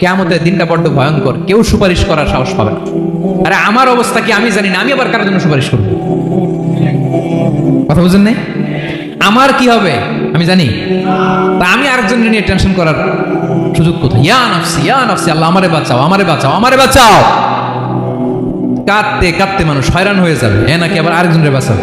কেয়ামতের দিনটা বড্ড ভয়ঙ্কর। কেউ সুপারিশ করার সাহস পাবে না। আরে আমার অবস্থা কি আমি জানি না, আমি আবার কারোর জন্য সুপারিশ করব? কথা বুঝেন নাই? আমার কি হবে? আমি জানি। তা আমি আরেকজনের নিয়ে টেনশন করার সুযোগ কোথায়? ইয়া নাফসি ইয়া নাফসি, আল্লাহ আমারে বাঁচাও আমারে বাঁচাও আমারে বাঁচাও। কাঁদতে কাঁদতে মানুষ হয়রান হয়ে যাবে। এ নাকি আবার আরেকজনের বাঁচাবে?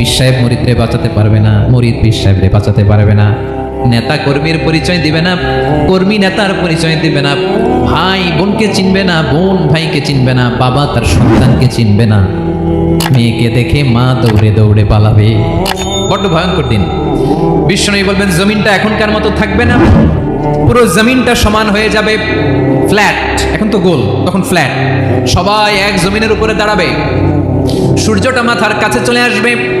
পীর সাহেব মরিদরে বাঁচাতে পারবে না, মরিদ পীর সাহেবরে বাঁচাতে পারবে না। নেতা কর্মীর পরিচয় দিবে না, কর্মী নেতার পরিচয় দিবে না, ভাই বোনকে চিনবে না, বোন ভাইকে চিনবে না, বাবা তার সন্তানকে চিনবে না। মেয়েকে দেখে মা দৌড়ে দৌড়ে পালাবে। বড্ড ভয়ঙ্কর দিন। বিষ্ণু বলবেন, জমিনটা এখনকার মতো থাকবে না। পুরো জমিনটা সমান হয়ে যাবে। ফ্ল্যাট। এখন তো গোল, তখন ফ্ল্যাট। সবাই এক জমিনের উপরে দাঁড়াবে। সূর্যটা মাথার কাছে চলে আসবে।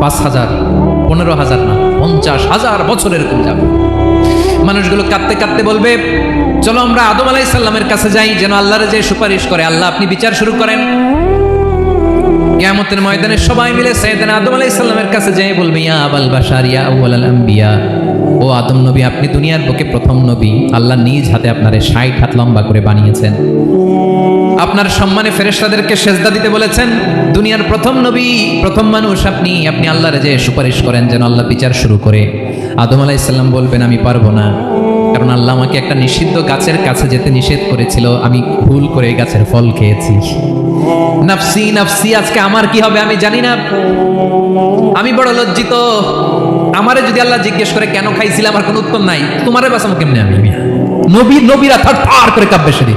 পাঁচ হাজার পনেরো হাজার না পঞ্চাশ হাজার বছর এরকম যাবে। মানুষগুলো কাঁদতে কাঁদতে বলবে, চলো আমরা আদম আলাইসাল্লামের কাছে যাই, যেন আল্লাহর যে সুপারিশ করে, আল্লাহ আপনি বিচার শুরু করেন। কিয়ামতের ময়দানে সবাই মিলে সৈয়দানা আদম আলাইসাল্লামের কাছে যেয়ে বলবে, ইয়া আবাল বাশার, ইয়া আউয়াল আল আম্বিয়া। ও আদম নবী, আপনি দুনিয়ার বুকে প্রথম নবী, আল্লাহ নিজ হাতে আপনারে ষাট হাত লম্বা করে বানিয়েছেন। আপনার সম্মানে ফেরেশতাদেরকে সেজদা দিতে বলেছেন, দুনিয়ার প্রথম নবী, প্রথম মানুষ আপনি আপনি আল্লাহর যে সুপারিশ করেন যেন আল্লাহ বিচার শুরু করে। আদম আলাইসাল্লাম বলবেন, আমি পারব না। কারণ আল্লাহ আমাকে একটা নিষিদ্ধ গাছের কাছে যেতে নিষেধ করেছিল। আমি ভুল করে গাছের ফল খেয়েছি। নাফসি নাফসি, আজকে আমার কি হবে আমি জানি না। আমি বড় লজ্জিত। আমারে যদি আল্লাহ জিজ্ঞেস করে, কেন খাইছিল? আমার কোনো উত্তর নাই। তোমারে বাঁচাবো কেমনে আমি? নবী, নবীরা থার থার করে কাব্যে সেদিন।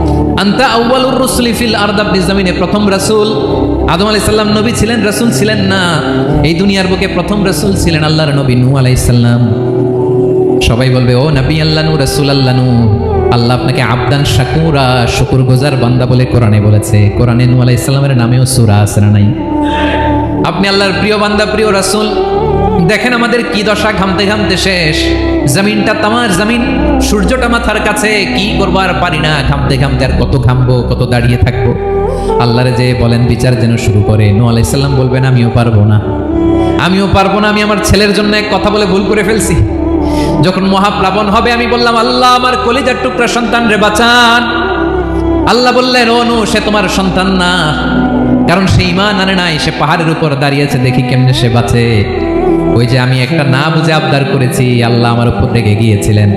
আন্তা আরদাব প্রথম আদম আলাইহিস সালাম নবী ছিলেন ছিলেন না। এই দুনিয়ার বুকে প্রথম ছিলেন আল্লাহর নবী সবাই বলবে, ও নবী আল্লাহ আপনাকে গুজার বলেছে। কোরআনে নূহ আলাইহিস সালামের নামেও সূরা আছে না নাই? আপনি আল্লাহর প্রিয় বান্দা, প্রিয় রাসূল দেখেন আমাদের কি দশা ঘামতে ঘামতে শেষ। জমিনটা তামার জমিন, সূর্যটা মাথার কাছে, কি করব আর পারি না। ঘামতে ঘামতে আর কত ঘামবো, কত দাঁড়িয়ে থাকব। আল্লাহরে যে বলেন, বিচার যেন শুরু করে। নু আলাইসাল্লাম বলবেন, আমিও পারব না। আমিও পারব না, আমি আমার ছেলের জন্য এক কথা বলে ভুল করে ফেলছি। যখন মহাপ্লাবন হবে, আমি বললাম, আল্লাহ, আমার কলিজার টুকরা সন্তান রে, বাঁচান। আল্লাহ বললেন, ও নু সে তোমার সন্তান না। কারণ সে ইমান আনে নাই, সে পাহাড়ের উপর দাঁড়িয়েছে দেখি কেমনে সে বাঁচে। ওই যে আমি একটা না বুঝে আবদার করেছি, আল্লাহ আমার উপর রেগে গিয়েছিলেন।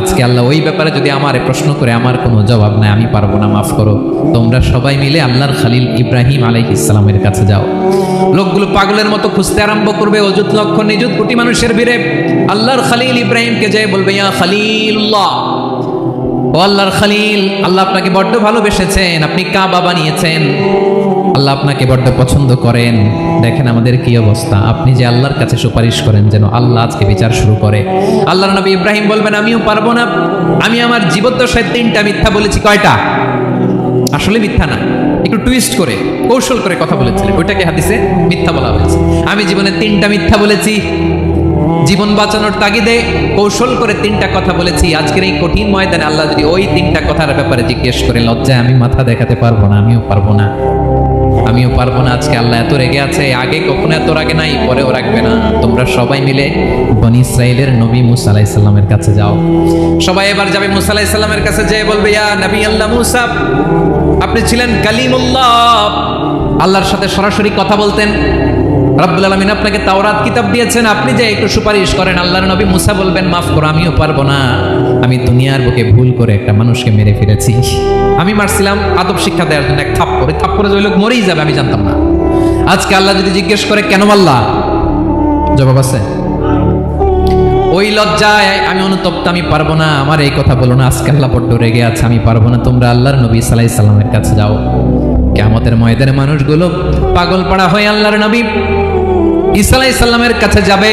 আজকে আল্লাহ ওই ব্যাপারে যদি আমারে প্রশ্ন করে, আমার কোনো জবাব নাই, আমি পারব না, মাফ করো। তোমরা সবাই মিলে আল্লাহর খালিল ইব্রাহিম আলাইহ ইসলামের কাছে যাও। লোকগুলো পাগলের মতো খুঁজতে আরম্ভ করবে, অযুত লক্ষ নিযুত কোটি মানুষের ভিড়ে। আল্লাহর খালিল ইব্রাহিমকে যায় বলবে, ইয়া খালিল্লাহ ও আল্লাহর খালিল, আল্লাহ আপনাকে বড্ড ভালোবেসেছেন, আপনি কাবা বানিয়েছেন। আল্লাহ আপনাকে বড্ড পছন্দ করেন। দেখেন আমাদের কি অবস্থা। আপনি যে আল্লাহর কাছে সুপারিশ করেন যেন আল্লাহ আজকে বিচার শুরু করে। আল্লাহর নবী ইব্রাহিম বলবেন, আমিও পারব না। আমি আমার জীবদ্দশায় তিনটা মিথ্যা বলেছি। কয়টা? আসলে মিথ্যা না। একটু টুইস্ট করে, কৌশল করে কথা বলেছিলেন। ওইটাকে হাদিসে মিথ্যা বলা হয়েছে। আমি জীবনে তিনটা মিথ্যা বলেছি। জীবন বাঁচানোর তাগিদে কৌশল করে তিনটা কথা বলেছি। আজকের এই কঠিন ময়দানে আল্লাহ যদি ওই তিনটা কথার ব্যাপারে জিজ্ঞেস করে লজ্জায় আমি মাথা দেখাতে পারব না, আমিও পারব না। আমিও পারব না, আজকে আল্লাহ এত রেগে আছে, আগে কখনো এত রাগে নাই, পরেও রাখবে না। তোমরা সবাই মিলে বনি ইসরায়েলের নবী মুসা আলাইসাল্লামের কাছে যাও। সবাই এবার যাবে মুসা আলাইসাল্লামের কাছে, যেয়ে বলবে, ইয়া নবী আল্লাহ মুসা, আপনি ছিলেন কালিমুল্লাহ। আল্লাহর সাথে সরাসরি কথা বলতেন। রাব্বুল আলামিন আপনাকে তাওরাত কিতাব দিয়েছেন। আপনি যে একটু সুপারিশ করেন, আল্লাহর নবী মুসা বলবেন, মাফ করো, আমিও পারব না। আমি দুনিয়ার বুকে ভুল করে একটা মানুষকে মেরে ফেলেছি। আমি মারছিলাম, আদব শিক্ষা দেওয়ার জন্য এক থাপ্পড়ে। থাপ্পড়ে যে ওই লোক মরেই যাবে, আমি জানতাম না। আজকে আল্লাহ যদি জিজ্ঞেস করে, কেন মারলা? জবাব আছে, ওই লজ্জায় আমি অনুতপ্ত, আমি পারব না। আমার এই কথা বলো না, আজকে আল্লাহ বড্ড রেগে আছে, আমি পারব না। তোমরা আল্লাহর নবী সালাই সাল্লামের কাছে যাও। কেমতের ময়দানে মানুষগুলো পাগল পাড়া হয়ে আল্লাহর নবী ঈসা আলাইহিস সালামের কাছে যাবে।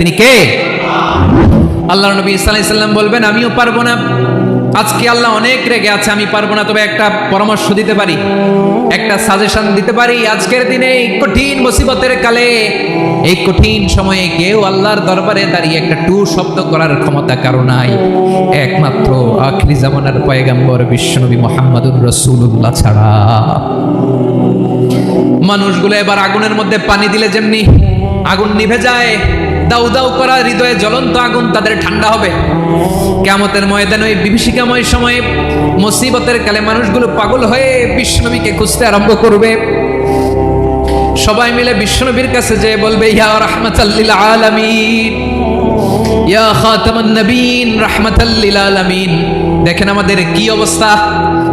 তিনি কে? আল্লাহ নবী সাল্লাম বলবেন, আমিও পারব না। আজকে আল্লাহ অনেক রেগে আছে, আমি পারব না। তবে একটা পরামর্শ দিতে পারি, একটা সাজেশন দিতে পারি। আজকের দিনে এই কঠিন মুসিবতের কালে, এই কঠিন সময়ে কেউ আল্লাহর দরবারে দাঁড়িয়ে একটা টু শব্দ করার ক্ষমতা কারও নাই। একমাত্র আখরি জামানার পয়গাম্বর বিশ্বনবী মোহাম্মদুর রসুল্লাহ ছাড়া। মানুষগুলো এবার আগুনের মধ্যে পানি দিলে যেমনি আগুন নিভে যায় দাউ দাউ করা হৃদয়ে জ্বলন্ত আগুন তাদের ঠান্ডা হবে। কেমতের ময়দানে ওই বিভীষিকাময় সময়ে মুসিবতের কালে মানুষগুলো পাগল হয়ে বিশ্বনবীকে খুঁজতে আরম্ভ করবে। সবাই মিলে বিশ্বনবীর কাছে যে বলবে, ইয়া রাহমাতাল্লিল আলামিন, ইয়া খাতামান নবীন রাহমাতাল্লিল আলামিন। দেখেন আমাদের কি অবস্থা?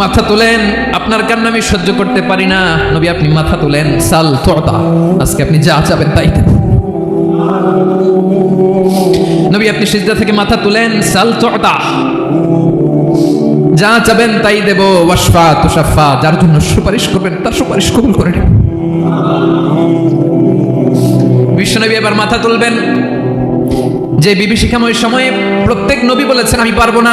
মাথা তোলেন, আপনার কান্না আমি সহ্য করতে পারি না। নবী, আপনি মাথা তোলেন, সাল তোতা আজকে আপনি যা চাবেন তাই নবী, আপনি সিজদা থেকে মাথা তুলেন, সাল তোতা যা চাবেন তাই দেব। ওয়াসফা তুষাফা যার জন্য সুপারিশ করবেন, তার সুপারিশ কবুল করে নেব বিশ্বনবী এবার মাথা তুলবেন। যে বিভীষিকাময় সময়ে প্রত্যেক নবী বলেছেন, আমি পারব না।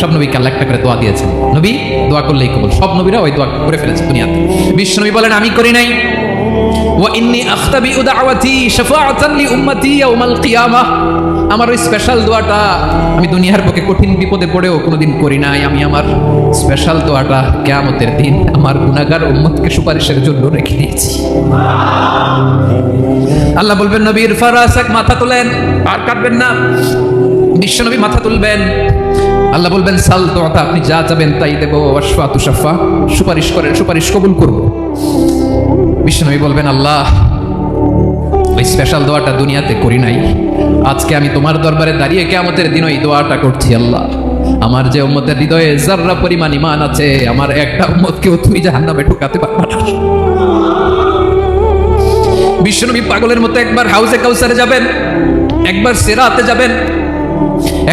সব নবীকে আল্লাহ একটা করে দোয়া দিয়েছেন। নবী, দোয়া করলেই কবল। সব নবীরা ওই দোয়া করে ফেলেছে দুনিয়াতে। বিশ্ব নবী বলেন, আমি করি নাই। আখতাবি দাওয়াতি শাফাআতান লি উম্মতি ইয়াউমাল কিয়ামাহ আমার ওই স্পেশাল দোয়াটা আমি দুনিয়ার বুকে কঠিন বিপদে পড়েও কোনোদিন করি নাই। আমি আমার স্পেশাল দোয়াটা কেয়ামতের দিন আমার গুনাহগার উম্মতকে সুপারিশের জন্য রেখে দিয়েছি। আল্লাহ বলবেন, নবীর ফারাসাক মাথা তোলেন, আর কাটবেন না। বিশ্বনবী মাথা তুলবেন। আল্লাহ বলবেন, সাল তো আপনি যা যাবেন তাই দেব অশ্বা তুষাফা সুপারিশ করেন, সুপারিশ কবুল করব বিশ্বনবী বলবেন, আল্লাহ ওই স্পেশাল দোয়াটা দুনিয়াতে করি নাই। আজকে আমি তোমার দরবারে দাঁড়িয়ে কেমতের দিন ওই দোয়াটা করছি, আল্লাহ। আমার যে উম্মতের হৃদয়ে জাররা পরিমাণ ইমান আছে, আমার একটা উম্মতকেও তুই জাহান্নামে ঢুকাতে পারবা না। বিশ্বনবী পাগলের মতো একবার হাউসে কাউসারে যাবেন, একবার সেরাতে যাবেন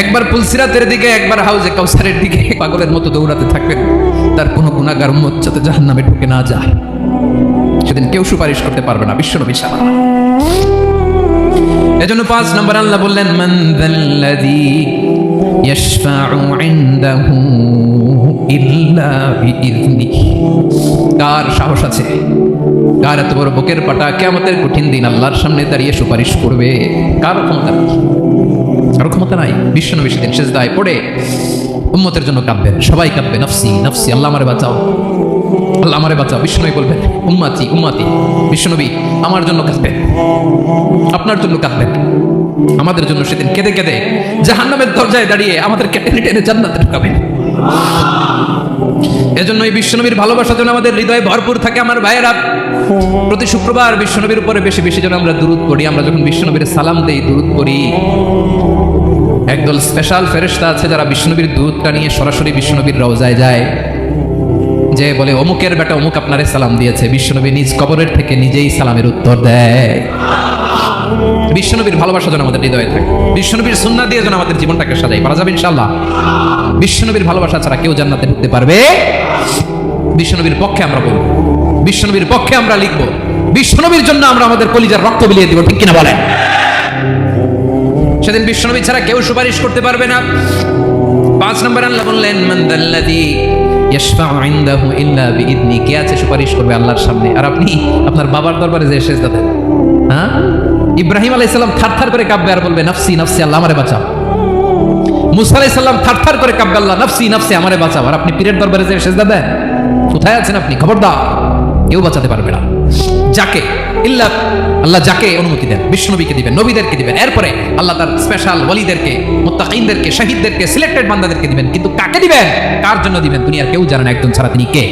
একবার পুলসিরাতের দিকে, একবার হাউসে কাউসারের দিকে। পাগলের মতো দৌড়াতে থাকবেন। তার কোনো গুণাগার উম্মত যাতে জাহান্নামে ঢুকে না যায়। সেদিন কেউ সুপারিশ করতে পারবে না বিশ্বনবী সারা এজন্য পাঁচ নম্বর আল্লাহ বললেন, মান ইয়াশফাউ ইনদাহু ইল্লা বিইذনিহি কার সাহস আছে? কার এত বড় বুকের পাটা? কিয়ামতের কঠিন দিন আল্লাহর সামনে দাঁড়িয়ে সুপারিশ করবে? কার ক্ষমতা? কারও ক্ষমতা নাই, বিশ্বনবী সেদিন সেজদায় পড়ে উম্মতের জন্য কাঁদবেন সবাই কাঁদবে, নফসি নফসি, আল্লাহ আমারে বাঁচাও, আল্লাহ আমারে বাঁচাও, বিশ্বনবী বলবেন, উম্মাতি উম্মাতি, বিশ্বনবী আমার জন্য কাঁদবেন আপনার জন্য কাঁদবেন আমাদের জন্য সেদিন কেঁদে কেঁদে জাহান্নামের দরজায় দাঁড়িয়ে আমাদেরকে টেনে টেনে জান্নাতে ঢুকাবেন এজন্য এই বিশ্বনবীর ভালোবাসা যেন আমাদের হৃদয়ে ভরপুর থাকে আমার ভাইয়েরা। প্রতি শুক্রবার বিশ্বনবীর উপরে বেশি বেশি যেন আমরা দূরত করি আমরা যখন বিশ্বনবীর সালাম দেই দূরত করি একদল স্পেশাল ফেরেশতা আছে যারা বিষ্ণুবীর দুধটা নিয়ে সরাসরি বিষ্ণুবীর রওজায় যায়। যে বলে, অমুকের বেটা অমুক আপনারে সালাম দিয়েছে। বিশ্বনবী নিজ কবরের থেকে নিজেই সালামের উত্তর দেয়। বিশ্বনবীর ভালোবাসা যেন আমাদের হৃদয়ে থাকে। বিশ্বনবীর সুন্না দিয়ে যেন আমাদের জীবনটাকে সাজাই পারা যাবে ইনশাল্লাহ বিশ্বনবীর ভালোবাসা ছাড়া কেউ জান্নাতে ঢুকতে পারবে? বিশ্বনবীর পক্ষে আমরা বলব। বিশ্বনবীর পক্ষে আমরা লিখব। বিশ্বনবীর জন্য আমরা আমাদের কলিজার রক্ত বিলিয়ে দিব, ঠিক কিনা বলেন? সেদিন বিশ্বনবী ছাড়া কেউ সুপারিশ করতে পারবে না। পাঁচ নম্বর আল্লাহ বললেন মান্দাল্লাদি ইনদাহু ইল্লা কে আছে সুপারিশ করবে আল্লাহর সামনে? আর আপনি আপনার বাবার দরবারে যে সেজদা দেন হ্যাঁ? ইব্রাহিম আলাইহিস সালাম থারথার করে কাঁপবে আর বলবে, নাফসি নাফসি, আল্লাহ আমারে বাঁচাও। মুসা আলাইহিস সালাম থারথার করে কাঁপবে, আল্লাহ, নাফসি নাফসি, আমারে বাঁচাও। আর আপনি পীরের দরবারে যে সেজদা দেন, কোথায় আছেন আপনি? খবরদার, কেউ বাঁচাতে পারবে না। যাকে, ইল্লা আল্লাহ যাকে অনুমতি দেন বিষ্ণুনবীকে দিবেন, নবীদেরকে দিবেন, এরপরে আল্লাহ তার স্পেশাল ওয়ালিদেরকে মুত্তাকিনদেরকে, শহীদদেরকে সিলেক্টেড বান্দাদেরকে দিবেন, কিন্তু কাকে দিবেন? কার জন্য দিবেন? দুনিয়ার কেউ জানে না, একজন ছাড়া তিনি কে?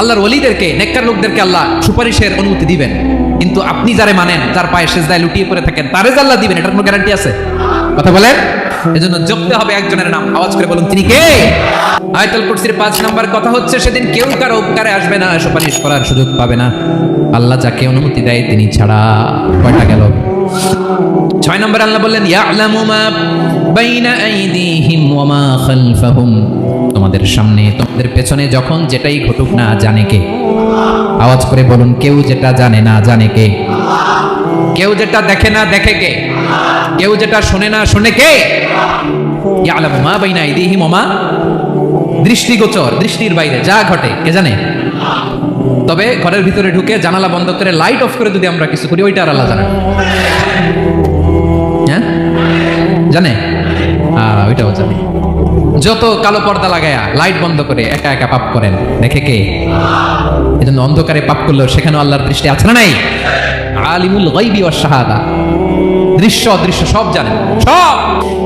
আল্লাহর ওলিদেরকে, নেককার লোকদেরকে আল্লাহ সুপারিশের অনুমতি দিবেন, কিন্তু আপনি যারে মানেন, যার পায়ে সেজদায় লুটিয়ে পড়ে থাকেন, তারে যে আল্লাহ দিবেন, এটার কোনো গ্যারান্টি আছে? কথা বলেন? এজন্য জপতে হবে একজনের নাম। আওয়াজ করে বলুন, তিনি কে? আয়তাল কুরসির পাঁচ নাম্বার কথা হচ্ছে, সেদিন কেউ কারও উপকারে আসবে না, সুপারিশ করার সুযোগ পাবে না। আল্লাহ যাকে অনুমতি দেয়, তিনি ছাড়া কয়টা গেল। ছয় নম্বর আল্লাহ বললেন, ইয়ালামু মা বাইনা আইদিহিম ওয়া মা খালফাহুম। তোমাদের সামনে, তোমাদের পেছনে যখন যেটাই ঘটুক না, জানে কে? আওয়াজ করে বলুন, কেউ যেটা জানে না, জানে কে? কেউ যেটা দেখে না, দেখে কে? কেউ যেটা শোনে না, শোনে কে? মা বাইনা আইদিহিম ওয়া মা দৃষ্টিগোচর, দৃষ্টির বাইরে, যা ঘটে, কে জানে? তবে ঘরের ভিতরে ঢুকে জানালা বন্ধ করে লাইট অফ করে যদি আমরা কিছু করি, ওইটা আর আল্লাহ জানে হ্যাঁ? জানে? ওইটাও জানে। যত কালো পর্দা লাগায়া লাইট বন্ধ করে একা একা পাপ করেন, দেখে কে? এজন্য অন্ধকারে পাপ করলেও সেখানেও আল্লাহর দৃষ্টি আছে না নাই? আলিমুল গাইবি ওয়াস শাহাদা। দৃশ্য অদৃশ্য, সব জানেন। সব!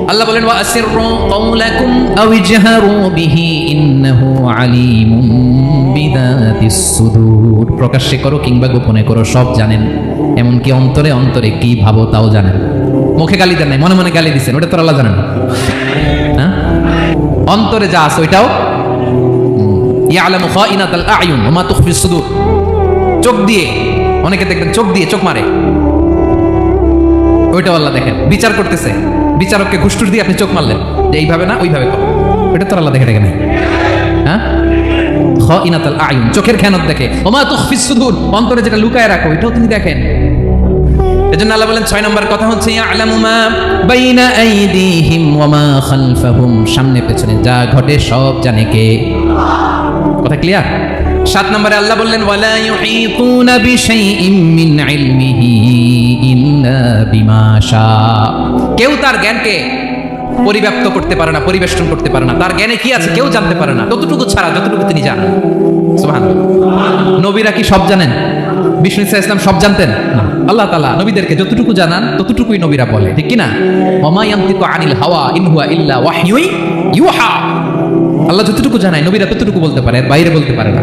আল্লাহ বলেন ওয়া আসিররু কাওলাকুম আও ইজহারু বিহি, ইন্নাহু আলিমুম বিদাতিস সুদূর। প্রকাশ্যে করো কিংবা গোপনে করো, সব জানেন। এমনকি অন্তরে অন্তরে কি ভাবো তাও জানেন। মুখে গালি দেন নাই, মনে মনে গালি দিছেন, ওটা তো আল্লাহ জানেন হ্যাঁ? অন্তরে যা আছে ওইটাও? ইয়ালামু খাইনাতাল আয়ুন, ওয়া মা তুখফিস সুদূর। চোখ দিয়ে অনেকে দেখবেন চোখ দিয়ে চোখ মারে। ওইটাও আল্লাহ দেখেন। বিচার করতেছে। বিচারককে ঘুষটুস দিয়ে আপনি চোখ মারলেন। যে এইভাবে না, ওইভাবে করো। ওইটা তো আল্লাহ দেখে দেখে না হ্যাঁ? ইনাতাল চোখের খেয়ানত দেখে। ওমা সুদূর। অন্তরে যেটা লুকায় রাখো, এটাও তিনি দেখেন। এজন্য আল্লাহ বলেন, ছয় নম্বর কথা হচ্ছে, ইয়ালামু মা বাইনা আইদিহিম ওয়া মা খালফাহুম। সামনে পেছনে যা ঘটে সব জানে কে? কথা ক্লিয়ার সাত নম্বরে আল্লাহ বললেন বিমা শা কেউ তার জ্ঞানকে পরিব্যাপ্ত করতে পারে না, পরিবেষ্টন করতে পারে না। তার জ্ঞানে কি আছে কেউ জানতে পারে না। ততটুকু ছাড়া, যতটুকু তিনি জানেন। নবীরা কি সব জানেন? বিষ্ণু ইসা ইসলাম সব জানতেন? না। আল্লাহ তালা নবীদেরকে যতটুকু জানান, ততটুকুই নবীরা বলে। ঠিক কিনা? ওমায়ান্তিকু আনিল হাওয়া ইন হুয়া ইল্লা ওয়াহয়ুই ইউহা। আল্লাহ যতটুকু জানায়, নবীরা ততটুকু বলতে পারে বাইরে বলতে পারে না।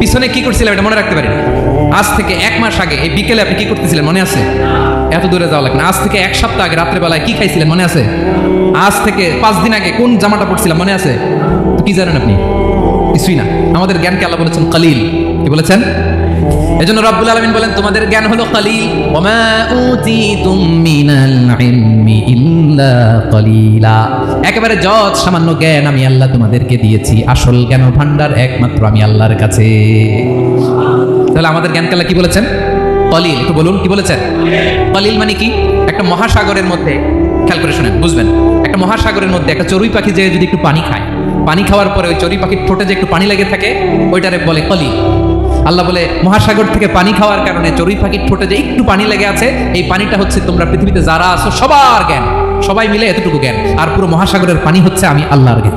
পিছনে কি করছিলাম এটা মনে রাখতে পারি আজ থেকে এক মাস আগে এই বিকেলে আপনি কি করতেছিলেন মনে আছে? এত দূরে যাওয়া লাগবে না। আজ থেকে এক সপ্তাহ আগে রাত্রেবেলায় কি খাইছিলেন মনে আছে? আজ থেকে পাঁচ দিন আগে কোন জামাটা পড়ছিলাম মনে আছে? কি জানেন আপনি? কিছুই না। আমাদের জ্ঞানকে আল্লাহ বলেছেন কালিল। কি বলেছেন? এজন্য রব্বুল আলামিন বলেন, তোমাদের জ্ঞান হলো কালিল ওমা উতিতুম মিনাল ইলমি ইল্লা কালিলা একেবারে যত সামান্য জ্ঞান আমি আল্লাহ তোমাদেরকে দিয়েছি, আসল জ্ঞান ভান্ডার একমাত্র আমি আল্লাহর কাছে। তাহলে আমাদের জ্ঞানকে আল্লাহ কি বলেছেন? কলিল একটু বলুন, কি বলেছেন? কলিল মানে কি? একটা মহাসাগরের মধ্যে, খেয়াল করে শোনেন, বুঝবেন। একটা মহাসাগরের মধ্যে একটা চড়ুই পাখি যে যদি একটু পানি খায়, পানি খাওয়ার পরে ওই চড়ুই পাখির ঠোঁটে যে একটু পানি লেগে থাকে, ওইটারে বলে কলিল আল্লাহ বলে, মহাসাগর থেকে পানি খাওয়ার কারণে চড়ুই পাখির ঠোঁটে যে একটু পানি লেগে আছে, এই পানিটা হচ্ছে তোমরা পৃথিবীতে যারা আছো সবার জ্ঞান। সবাই মিলে এতটুকু জ্ঞান। আর পুরো মহাসাগরের পানি হচ্ছে আমি আল্লাহর জ্ঞান।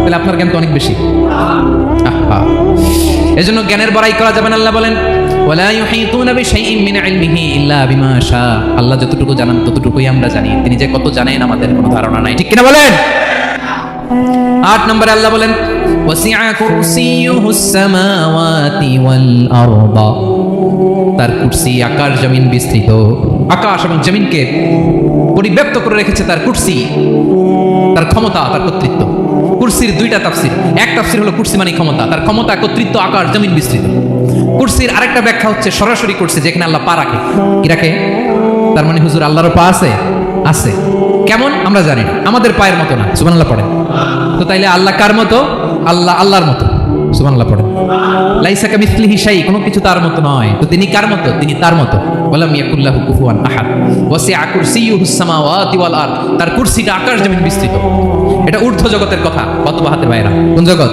তাহলে আপনার জ্ঞান তো অনেক বেশি। আহা। এজন্য জ্ঞানের বড়াই করা যাবে না, আল্লাহ বলেন আল্লাহ যতটুকু জানান, ততটুকুই আমরা জানি। তিনি যে কত জানেন, আমাদের কোনো ধারণা নাই। ঠিক কিনা বলেন? আট নম্বরে আল্লাহ বলেন তার আকাশ, জমিন বিস্তৃত। আকাশ এবং জমিনকে পরিব্যাপ্ত করে রেখেছে তার তার ক্ষমতা, তার কর্তৃত্ব। কুরসির দুইটা তাফসির। এক তাফসির হলো কুরসি মানে ক্ষমতা, তার ক্ষমতা, কর্তৃত্ব, আকাশ, জমিন বিস্তৃত। কুরসির আরেকটা ব্যাখ্যা হচ্ছে সরাসরি কুরসি, যেখানে আল্লাহ পা রাখে। কি রাখে? তার মানে হুজুর, আল্লাহর পা আছে? আছে। কেমন? আমরা জানি আমাদের পায়ের মতো না। সুবহানাল্লাহ পড়েন। তো তাইলে আল্লাহ কার মতো? আল্লাহ আল্লাহর মতো। সুবহানাল্লাহ পড়েন। লাইসা কামিসলিহি হিসাই কোনো কিছু তার মতো নয়। তো তিনি কার মতো? তিনি তার মতো। ওয়ালাম ইয়াকুল্লাহু কুফুয়ান আহাদ। ওয়াসিআ কুরসিয়ুহুস সামাওয়াতি ওয়াল আরদ। তার কুরসিটা আকাশ জমিন বিস্তৃত। এটা ঊর্ধ্ব জগতের কথা। কত হাতের বাইরা কোন জগৎ?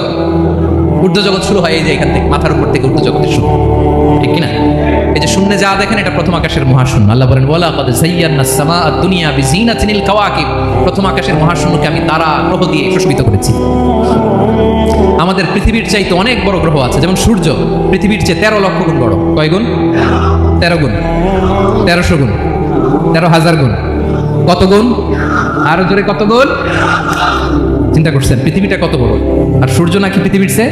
ঊর্ধ্ব জগৎ শুরু হয় এই যে এখান থেকে, মাথার উপর থেকে ঊর্ধ্ব জগতের শুরু। ঠিক কি না এই যে শূন্যে যা দেখেন, এটা প্রথম আকাশের মহাশূন্য। আল্লাহ বলেন ওয়ালা কদ যায়্যানা সামা দুনিয়া বিজিনাতিনিল কাওয়াকিব। প্রথম আকাশের মহাশূন্যকে আমি তারা গ্রহ দিয়ে সুশোভিত করেছি। আমাদের পৃথিবীর চাইতে অনেক বড় গ্রহ আছে, যেমন সূর্য। পৃথিবীর চেয়ে তেরো লক্ষ গুণ বড়। কয় গুণ? তেরো গুণ। তেরোশো গুণ। তেরো হাজার গুণ। কত গুণ? আরও জোরে কত গুণ? চিন্তা করছেন, পৃথিবীটা কত বড়? আর সূর্য নাকি পৃথিবীর চেয়ে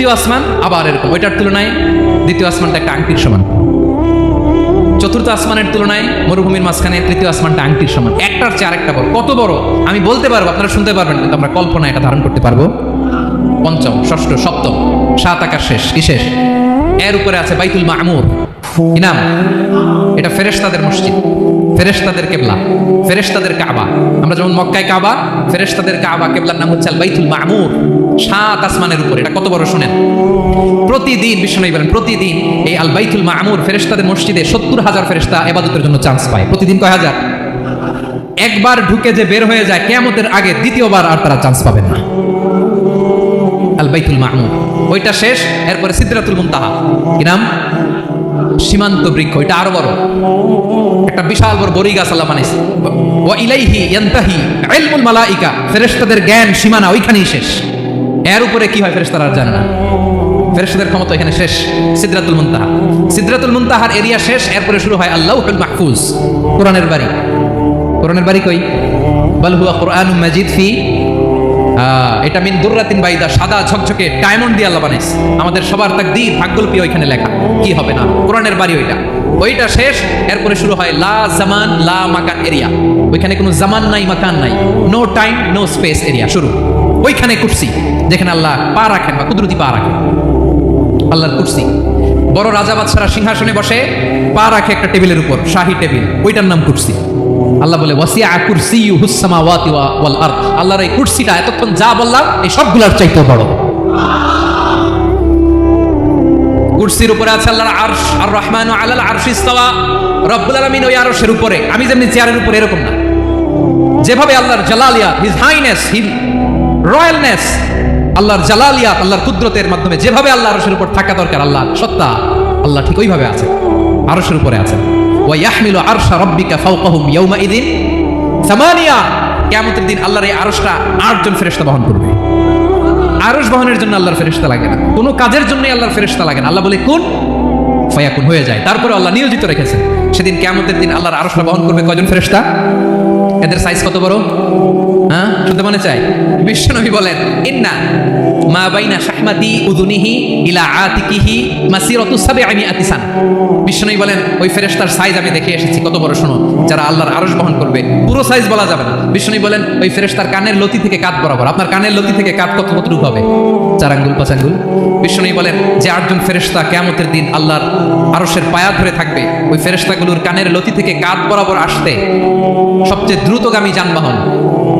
তৃতীয় আসমান, আবার এরকম। ওইটার তুলনায় দ্বিতীয় আসমানটা একটা আংটির সমান। চতুর্থ আসমানের তুলনায় মরুভূমির মাঝখানে তৃতীয় আসমানটা আংটির সমান। একটার চেয়ে আরেকটা বড়। কত বড়? আমি বলতে পারব, আপনারা শুনতে পারবেন, কিন্তু আমরা কল্পনা এটা ধারণ করতে পারব। পঞ্চম, ষষ্ঠ, সপ্তম, সাত আকাশ শেষ। কি শেষ? এর উপরে আছে বাইতুল মামুর। কি নাম? এটা ফেরেশতাদের মসজিদ। ফেরেশতাদের কেবলা, ফেরেশতাদের কাবা। আমরা যেমন মক্কায় কাবা, ফেরেশতাদের কাবা কেবলার নাম হচ্ছে বাইতুল মামুর। সাত আসমানের উপরে। এটা কত বড় শুনেন? প্রতিদিন বিষ্ণু বলেন, প্রতিদিন এই আল বাইতুল মামুর ফেরেশতাদের মসজিদে সত্তর হাজার ফেরেশতা এবাদতের জন্য চান্স পায়। প্রতিদিন কয় হাজার? একবার ঢুকে যে বের হয়ে যায়, কেয়ামতের আগে দ্বিতীয়বার আর তারা চান্স পাবেন না। আল বাইতুল মামুর। ওইটা শেষ, এরপরে সিদ্রাতুল মুনতাহা। কি নাম? সীমান্ত বৃক্ষ। এটা আরও বড়। একটা বিশাল বড় বড়ি গাছ আল্লাহ বানাইছে। ওয়া ইলাইহি ইয়ান্তাহি ইলমুল মালাইকা, ফেরেশতাদের জ্ঞান, সীমানা ওইখানেই শেষ। এর উপরে কি হয় ফেরেশতারা আর জানে না। ফেরেশতাদের ক্ষমতা এখানে শেষ, সিদরাতুল মুনতাহা। সিদরাতুল মুনতাহার এরিয়া শেষ, এরপরে শুরু হয় আল্লাহুল মাহফুজ, কোরআনের বাড়ি। কোরআনের বাড়ি কই? বল হুয়া কোরআনুম মাজিদ ফি এটা মিন দুর্রাতিন বাইদা, সাদা ঝকঝকে ডায়মন্ড দিয়ে আল্লাহ বানাইছে। আমাদের সবার তাকদীর ভাগ্যলিপি ওইখানে লেখা। কি হবে না? কোরআনের বাড়ি ওইটা। ওইটা শেষ, এরপরে শুরু হয় লা জামান, লা মাকান এরিয়া। ওইখানে কোনো জামান নাই, মাকান নাই। No time no space area, শুরু। ওইখানে কুর্সি, যেখানে আল্লাহ পা রাখেন বা কুদরতি পা রাখেন। আল্লাহর কুর্সি। বড় রাজা বাদশারা সিংহাসনে বসে, পা রাখে একটা টেবিলের উপর, শাহী টেবিল। ওইটার নাম কুর্সি। আল্লাহ বলে, ওয়াসিয়া কুরসিয়ু হুসসামাওয়াতি ওয়া- ওয়াল আরদ। আল্লাহর এই কুরসিটা এতক্ষণ যা বললাম, এই সবগুলোর চাইতে বড়। কুরসির উপরে আছে আল্লাহর আরশ, আর রহমান আলাল আরশি ইস্তাওয়া। রব্বুল আলামিন ওই আরশের উপরে। আমি যেমনি চেয়ারের উপরে এরকম না। যেভাবে আল্লাহর জালালিয়াত হিজ হাইনেস হিজ রয়্যালনেস আল্লাহর জালালিয়াত আল্লাহর কুদরতের মাধ্যমে যেভাবে আল্লাহ আরশের উপর থাকা দরকার, আল্লাহ সত্তা, আল্লাহ ঠিক ওইভাবে আছে। আরশের উপরে আছে। ওয়া ইয়াহমিলু আরশা রাব্বিকা ফাওকাহুম ইয়াউমা ইদিন সামানিয়া, কিয়ামতের দিন আল্লাহর এই আরশটা আটজন ফেরেশতা বহন করবে। আরশ বহনের জন্য আল্লাহর ফেরিস্তা লাগে না। কোনো কাজের জন্যই আল্লাহর ফেরিস্তা লাগে না। আল্লাহ বলে, কোন? ফয়াকুন, হয়ে যায়। তারপরে আল্লাহ নিয়োজিত রেখেছেন। সেদিন কেমতের দিন আল্লাহর আরসটা বহন করবে কয়জন ফেরিস্তা এদের সাইজ কত বড়? হ্যাঁ শুনতে মনে চাই বিশ্বনবী বলেন, ইন্না মা বাইনা উদুনিহি ইলা আতিকিহি মাসিরাতু সাবঈ আতিসান বলেন, ওই ফেরেশতার সাইজ আমি দেখে এসেছি, কত বড় শোনো, যারা আল্লাহর বহন করবে, পুরো সাইজ বলা যাবে না। বলেন, ওই ফেরেশতার কানের লতি থেকে কাত বরাবর, আপনার কানের লতি থেকে কাত কত হবে? চার আঙ্গুল পাঁচ আঙ্গুল বলেন, যে আটজন ফেরেশতা কিয়ামতের দিন আল্লাহর আরশের পায়া ধরে থাকবে, ওই ফেরেশতাগুলোর কানের লতি থেকে কাত বরাবর আসতে সবচেয়ে দ্রুতগামী যানবাহন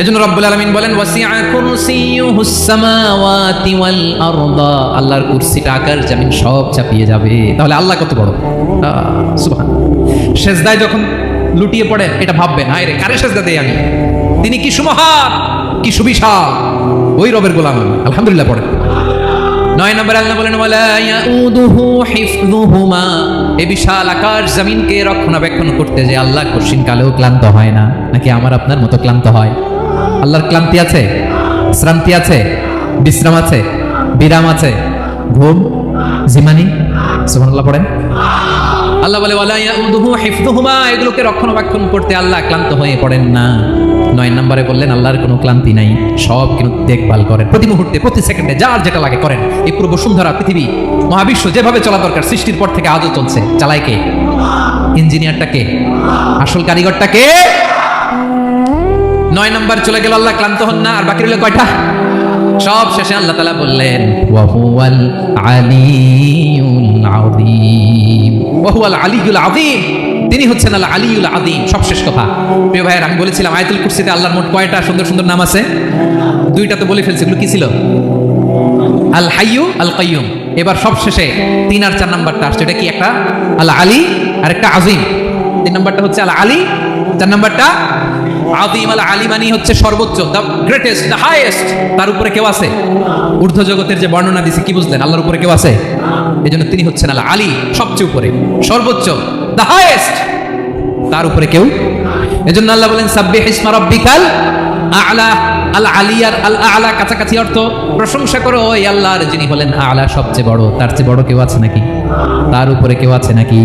এজন্য রব্বুল আলামিন বলেন, ওয়াসিআ কুরসিয়ুহুস সামাওয়াতি ওয়াল আরদা। আল্লাহর কুরসিটা আকাশ জমিন সব চাপিয়ে যাবে। তাহলে আল্লাহ কত বড়? সুবহান সেজদায় যখন লুটিয়ে পড়েন এটা ভাববেন হায় রে কারে সেজদা দেই আমি? তিনি কি সুমহান, কি সুবিশাল। ওই রবের গোলাম আলহামদুলিল্লাহ পড়েন। নয় নম্বর আল্লাহ বলেন এই বিশাল আকাশ জমিনকে রক্ষণাবেক্ষণ করতে যে আল্লাহ কঠিন কালেও ক্লান্ত হয় না, নাকি আমার আপনার মতো ক্লান্ত হয়? আল্লাহর ক্লান্তি আছে? শ্রান্তি আছে? বিশ্রাম আছে? বিরাম আছে? ঘুম? জিমানি? সুবহানাল্লাহ পড়েন। আল্লাহ বলে, ওয়ালা ইয়াউদুহু হিফযুহুমা। এগুলোকে রক্ষণাবেক্ষণ করতে আল্লাহ ক্লান্ত হয়ে পড়েন না। নয় নম্বরে বললেন, আল্লাহর কোনো ক্লান্তি নাই, সব কিন্তু দেখভাল করেন। প্রতি মুহূর্তে, প্রতি সেকেন্ডে যার যেটা লাগে করেন। এই পুরো বসুন্ধরা পৃথিবী, মহাবিশ্ব যেভাবে চলা দরকার, সৃষ্টির পর থেকে আজও চলছে। চালায় কে? ইঞ্জিনিয়ারটা কে? আসল কারিগরটা কে? নয় নম্বর চলে গেল, আল্লাহ ক্লান্ত হন না, আর বাকি রইল কয়টা? সব শেষে আল্লাহ তালা বললেন ওয়াহুয়াল আলিউল আযীম। ওয়াহুয়াল আলিউল আযীম। তিনি হচ্ছেন আল্লাহ আলিউল আদিম সবশেষ কথা। প্রিয় ভাইয়ের, আমি বলেছিলাম, আয়তুল কুরসিতে আল্লাহর মোট কয়টা সুন্দর সুন্দর নাম আছে? দুইটা তো বলে ফেলছে, এগুলো কি ছিল? আল হাইয়ু, আল কাইয়ুম। এবার সবশেষে তিন আর চার নাম্বারটা আসছে। এটা কি একটা? আল্লাহ আলী, আর একটা আজিম তিন নাম্বারটা হচ্ছে আল আলী, চার নাম্বারটা আদিম আল আলী মানি হচ্ছে সর্বোচ্চ দ্য গ্রেটেস্ট দ্য হাইয়েস্ট তার উপরে কেউ আছে? ঊর্ধ্ব জগতের যে বর্ণনা দিছে, কি বুঝলেন? আল্লাহর উপরে কেউ আছে? এই জন্য তিনি হচ্ছেন আল আলী, সবচেয়ে উপরে। সর্বোচ্চ দ্য হাইয়েস্ট তার উপরে কেউ? এজন্য আল্লাহ বলেন, সাব্বিহ ইসমা রাব্বিকাল আলা। আল আলিয়ার আল আলা কাছাকাছি অর্থ, প্রশংসা করো, ওই আল্লাহর যিনি হলেন আলা সবচেয়ে বড়। তার চেয়ে বড় কেউ আছে নাকি? তার উপরে কেউ আছে নাকি?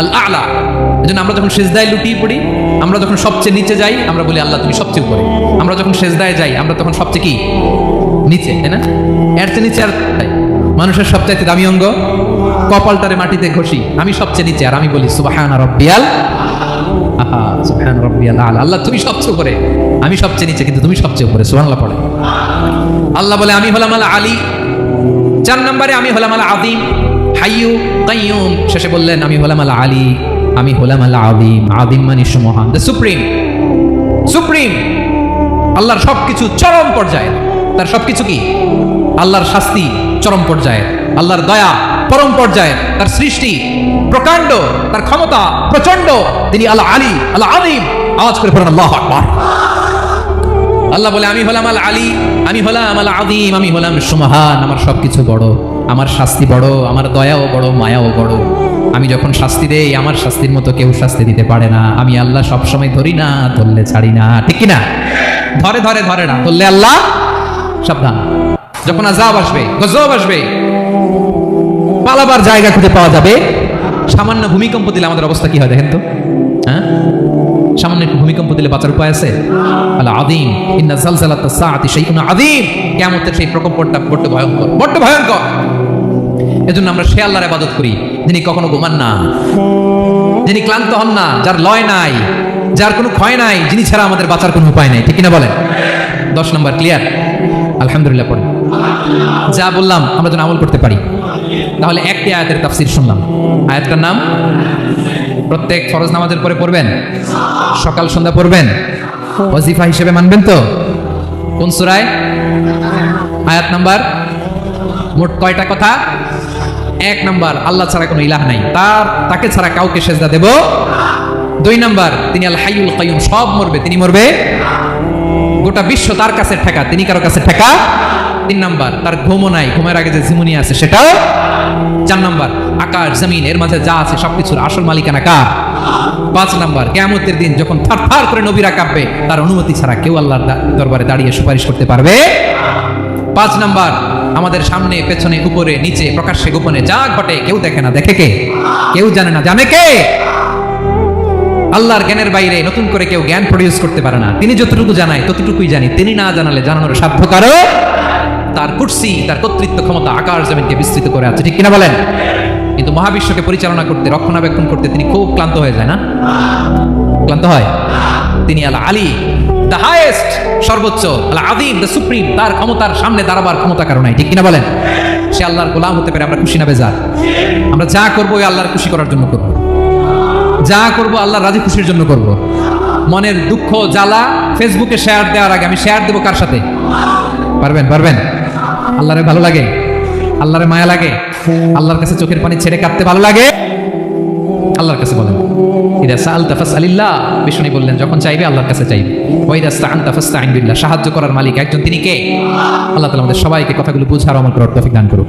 আল আলা। এজন্য আমরা যখন সেজদায় লুটিয়ে পড়ি, আমরা যখন সবচেয়ে নিচে যাই, আমরা বলি, আল্লাহ, তুমি সবচেয়ে উপরে। আমরা যখন সেজদায় যাই, আমরা তখন সবচেয়ে কি? নিচে, তাই না? এর চেয়ে নিচে আর মানুষের সবচাইতে দামি অঙ্গ, কপালটারে মাটিতে ঘষি। আমি সবচেয়ে নিচে, আর আমি বলি, সুবাহানা রব্বিয়াল আল্লাহ, তুমি সবচেয়ে উপরে। আমি সবচেয়ে নিচে, কিন্তু তুমি সবচেয়ে উপরে। পড়ে। আল্লাহ বলে, আমি হলাম আল চার নম্বরে, আমি হলাম আদিম হাইয়ু, কাইয়ুম। শেষে বললেন, আমি হলাম আলী আমি হলাম আল আদিম আদিম মানে সুমহান দ্য সুপ্রিম সুপ্রিম আল্লাহর সবকিছু চরম পর্যায়ে। তার সবকিছু কি? আল্লাহর শাস্তি চরম পর্যায়ে। আল্লাহর দয়া পরম পর্যায়ে। তার সৃষ্টি প্রকাণ্ড। তার ক্ষমতা প্রচণ্ড তিনি আল্লাহ আলী আল্লাহ আলিম আওয়াজ করে পড়েন, আল্লাহ আকবার। আল্লাহ বলে, আমি হলাম আল আলী, আমি হলাম আল আদিম আমি হলাম সুমহান আমার সবকিছু বড়। আমার শাস্তি বড়, আমার দয়াও বড়, মায়াও বড়। আমি যখন শাস্তি দেই, আমার শাস্তির মতো কেউ শাস্তি দিতে পারে না। আমি আল্লাহ সবসময় ধরি না, ধরলে ছাড়ি না। ঠিক না ধরে ধরে ধরে না, ধরলে আল্লাহ সাবধান। যখন আজাব আসবে, গজব আসবে, পালাবার জায়গা খুঁজে পাওয়া যাবে। সামান্য ভূমিকম্প দিলে আমাদের অবস্থা কি হয় দেখেন তো? হ্যাঁ? সামান্য একটু ভূমিকম্প দিলে বাঁচার উপায় আছে? আল্লাহ আদিম ইন্না জালজালাত সাআতি শাইউন আদিম কিয়ামতের সেই প্রকম্পটা বড্ড ভয়ঙ্কর বড্ড ভয়ঙ্কর। এজন্য আমরা সে আল্লাহর ইবাদত করি। যিনি কখনো ঘুমান না। যিনি ক্লান্ত হন না, যার লয় নাই, যার কোনো ক্ষয় নাই, যিনি ছাড়া আমাদের বাঁচার কোনো উপায় নাই। ঠিক কিনা বলেন? দশ নম্বর ক্লিয়ার আলহামদুলিল্লাহ, পড়েন। যা বললাম, আমরা যেন আমল করতে পারি। তাহলে একটি আয়াতের তাফসির শুনলাম। আয়াতটার নাম? প্রত্যেক ফরজ নামাজের পরে পড়বেন? সকাল, সন্ধ্যা পড়বেন? ওয়াজিফা হিসেবে মানবেন তো? কোন সুরায়? আয়াত নাম্বার? মোট কয়টা কথা? এক নাম্বার, আল্লাহ ছাড়া কোনো ইলাহ নাই। তার, তাকে ছাড়া কাউকে সেজদা দেব দুই নাম্বার, তিনি আল হাইউল সব মরবে। তিনি মরবে? গোটা বিশ্ব তার কাছে ঠেকা, তিনি কারও কাছে ঠেকা? তিন নাম্বার, তার ঘুমও নাই। ঘুমের আগে যে ঝিমুনি আছে সেটাও চার নাম্বার, আকাশ, জমিন, এর মাঝে যা আছে সবকিছুর আসল মালিকানা কার? পাঁচ নাম্বার, কেয়ামতের দিন যখন থার থার করে নবীরা কাঁপবে, তার অনুমতি ছাড়া কেউ আল্লাহর দরবারে দাঁড়িয়ে সুপারিশ করতে পারবে? পাঁচ নাম্বার আমাদের সামনে, পেছনে, উপরে, নিচে, প্রকাশ্যে, গোপনে, যা ঘটে, কেউ দেখে না। দেখে কে? কেউ জানে না। জানে কে? আল্লাহর জ্ঞানের বাইরে নতুন করে কেউ জ্ঞান প্রডিউস করতে পারে না। তিনি যতটুকু জানায়, ততটুকুই জানি। তিনি না জানালে জানানোর সাধ্য কারও? তার কুর্সি, তার কর্তৃত্ব ক্ষমতা আকাশ জমিনকে বিস্তৃত করে আছে। ঠিক কিনা বলেন? কিন্তু মহাবিশ্বকে পরিচালনা করতে, রক্ষণাবেক্ষণ করতে তিনি খুব ক্লান্ত হয়ে যায় না? ক্লান্ত হয়? তিনি আল আলী দ্য হাইয়েস্ট সর্বোচ্চ আল আদিম দ্য সুপ্রিম তার ক্ষমতার সামনে দাঁড়াবার ক্ষমতা কারণ নাই, ঠিক কিনা বলেন? সে আল্লাহর গোলাম হতে পারে আমরা খুশি না, বেজার? আমরা যা করব ওই আল্লাহর খুশি করার জন্য করব। যা করব আল্লাহর রাজি খুশির জন্য করব। মনের দুঃখ, জ্বালা, ফেসবুকে শেয়ার দেওয়ার আগে আমি শেয়ার দেবো কার সাথে? পারবেন পারবেন? আল্লাহরে ভালো লাগে? আল্লাহরে মায়া লাগে? আল্লাহর কাছে চোখের পানি ছেড়ে কাঁদতে ভালো লাগে? আল্লাহর কাছে বলেন, ইদা সাল তাফাস আলিল্লাহ বিষ্ণু বললেন, যখন চাইবে আল্লাহর কাছে চাইবে। ওইদা স্তান তাফাস বিল্লাহ। সাহায্য করার মালিক একজন তিনি কে? আল্লাহ তালা আমাদের সবাইকে কথাগুলো বুঝার আমল করার তফিক দান করুক।